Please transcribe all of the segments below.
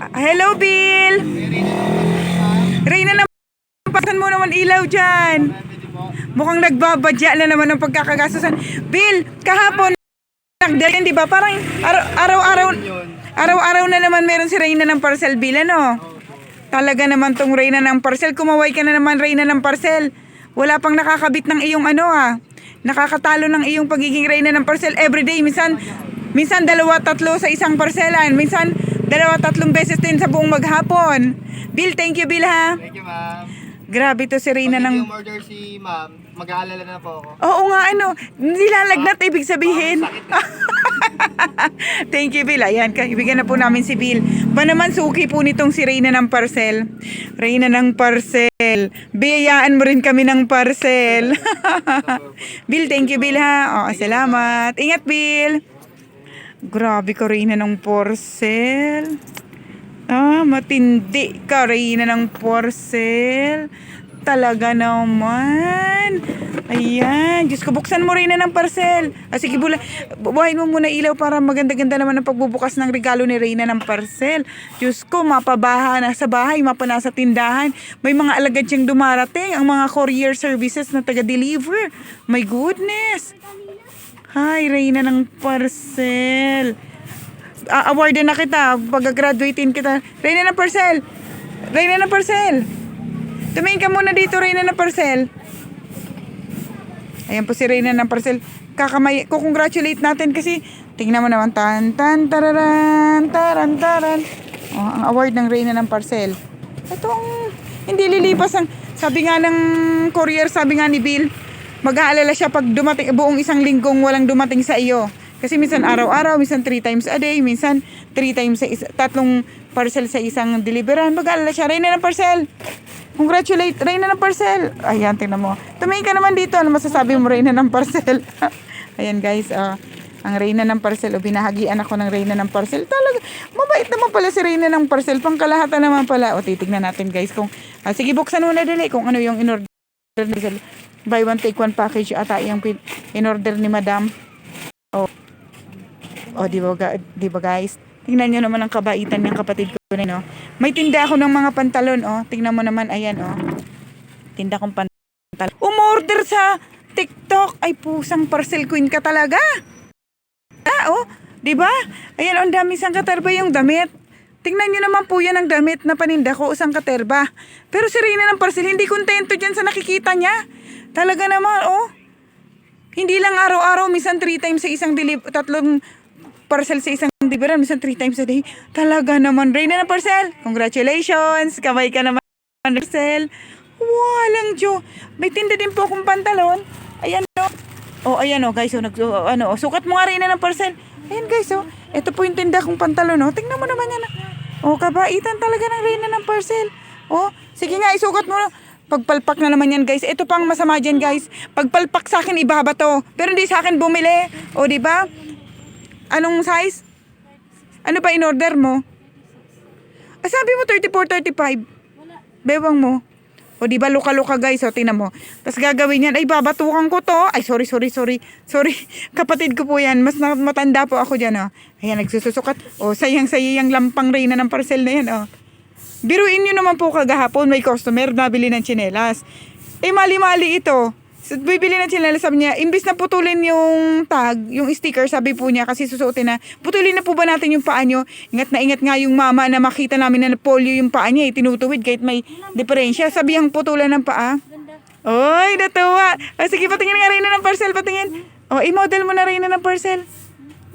Hello, Bill. Reyna na pasan mo naman ilaw dyan. Mukhang nagbabadya na naman ng pagkakagastusan. Bill, kahapon, nagdayan, di ba? Parang araw- araw-araw, araw-araw na naman meron si Reyna ng parcel bill, ano? Talaga naman tong Reyna ng parcel. Kumaway ka na naman, Reyna ng parcel. Wala pang nakakabit ng iyong ano, ah. Nakakatalo ng iyong pagiging Reyna ng parcel everyday. Minsan, minsan dalawa, tatlo sa isang parcelan. Minsan, dalawa, tatlong beses din sa buong maghapon. Bill, thank you, Bill, ha? Thank you, ma'am. Grabe to si Reyna Pag ng... hindi order si ma'am, mag-aalala na po ako. Oo nga, ano, nilalagnat ibig sabihin. Thank you, Bill. Ayan, ibigyan na po namin si Bill. Ba naman suki po nitong si Reyna ng parcel. Reyna ng parcel. Biyayaan mo rin kami ng parcel. Bill, thank you, Bill, ha. Oo, salamat. Ingat, Bill. Grabe ka, Reyna ng parcel. Ah, matindi ka, Reyna ng parcel. Talaga naman. Ayan. Diyos ko, buksan mo Reyna ng parcel. Ah, sige, bula, buhayin mo muna ilaw para maganda-ganda naman ang pagbubukas ng regalo ni Reyna ng parcel. Diyos ko, mapabaha na sa bahay, mapa na sa tindahan. May mga alagad siyang dumarating, ang mga courier services na taga-deliver. My goodness. Hi, Reyna ng parcel. Ah, awardan na kita. Pag-graduatein kita. Reyna ng parcel. Reyna ng parcel. Tumingin ka muna dito, Reyna ng parcel. Ayan po si Reyna ng parcel. Kakamay, kukongratulate natin kasi tingnan mo naman. Tan, tan, tararan, taran, taran. Oh, ang award ng Reyna ng parcel. Ito ang hindi lilipas ang sabi nga ng courier, sabi nga ni Bill, mag-aalala siya pag dumating buong isang linggong walang dumating sa iyo. Kasi minsan araw-araw, minsan three times a day, minsan three times sa isa, tatlong parcel sa isang deliveran. Mag-aalala siya, Reyna ng parcel. Congratulate, Reyna ng parcel. Ayan, tingnan mo. Tumingin ka naman dito. Ano masasabi mo, Reyna ng parcel? Ayan, guys. ah, ang Reyna ng parcel. O, binahagian ako ng Reyna ng parcel. Talaga, mabait naman pala si Reyna ng parcel. Pangkalahatan naman pala. O, titignan natin, guys. Kung, ah, sige, buksan mo na dali kung ano yung in-order Buy one, take one package. Ata yung in-order ni Madam. O, o di ba, di ba guys? Tingnan nyo naman ang kabaitan ng kapatid ko na, no? May tinda ako ng mga pantalon, oh. Tingnan mo naman, ayan, oh. Tinda kong pantalon. Umorder sa TikTok. Ay, pusang parcel queen ka talaga. Ah, oh. Di ba? Ayan, oh, ang dami sang katerba yung damit. Tingnan nyo naman po yan ang damit na paninda ko, usang katerba. Pero si Rina ng parcel, hindi kontento dyan sa nakikita niya. Talaga naman, oh. Hindi lang araw-araw, minsan three times sa isang deli- tatlong parcel sa isang delivery, minsan three times a day. Talaga naman, Reyna ng parcel. Congratulations! Kamay ka naman, parcel. Walang Diyo. May tinda din po akong pantalon. Ayan o. Oh, ayan o guys. Oh, nag, oh, ano, oh, sukat mo nga Reyna ng parcel. Ayan guys oh. Ito po yung tinda kong pantalon oh. Tingnan mo naman yan. Oh, kabaitan talaga ng Reyna ng parcel. Oh, sige nga, isukat mo. Pagpalpak na naman yan guys. Ito pang masama dyan guys. Pagpalpak sa akin, ibaba to. Pero hindi sa akin bumili. O, di ba? Anong size? Ano ba in-order mo? Ah, sabi mo 34, 35. Bewang mo. O di ba luka-luka guys, o tingnan mo. Tapos gagawin yan, ay babatukan ko to. Ay sorry, sorry, sorry. Sorry, kapatid ko po yan. Mas na- matanda po ako dyan, o. Ayan, nagsususukat. O, sayang-sayang lampang reyna ng parcel na yan, o. Biruin nyo naman po kagahapon, may customer nabili ng tsinelas. Eh, mali-mali ito. So, bibili ng tsinelas, sabi niya, imbis na putulin yung tag, yung sticker, sabi po niya, kasi susuotin na, putulin na po ba natin yung paa nyo? Ingat na ingat nga yung mama na makita namin na polio yung paa niya, eh, tinutuwid kahit may diferensya. Sabi ang putulan ng paa. Oy, natuwa. O, sige, patingin nga rin na ng parcel, patingin. O, i-model mo na rin na ng parcel.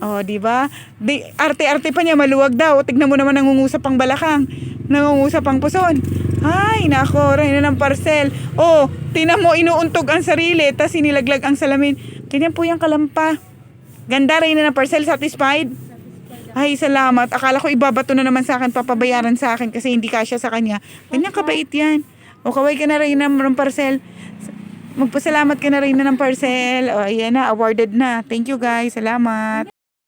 Oh, di ba? Di arte-arte pa niya maluwag daw. Tignan mo naman nangungusap ang balakang. Nangungusap ang puson. Ay, nako, rin na ng parcel. Oh, tingnan mo inuuntog ang sarili tas inilaglag ang salamin. Tingnan po yung kalampa. Ganda rin na ng parcel, satisfied? Ay, salamat. Akala ko ibabato na naman sa akin, papabayaran sa akin kasi hindi kasya sa kanya. Ganyan kabait yan. O kaway ka na rin ng parcel. Magpasalamat ka na rin na ng parcel. O, ayan na, awarded na. Thank you guys. Salamat.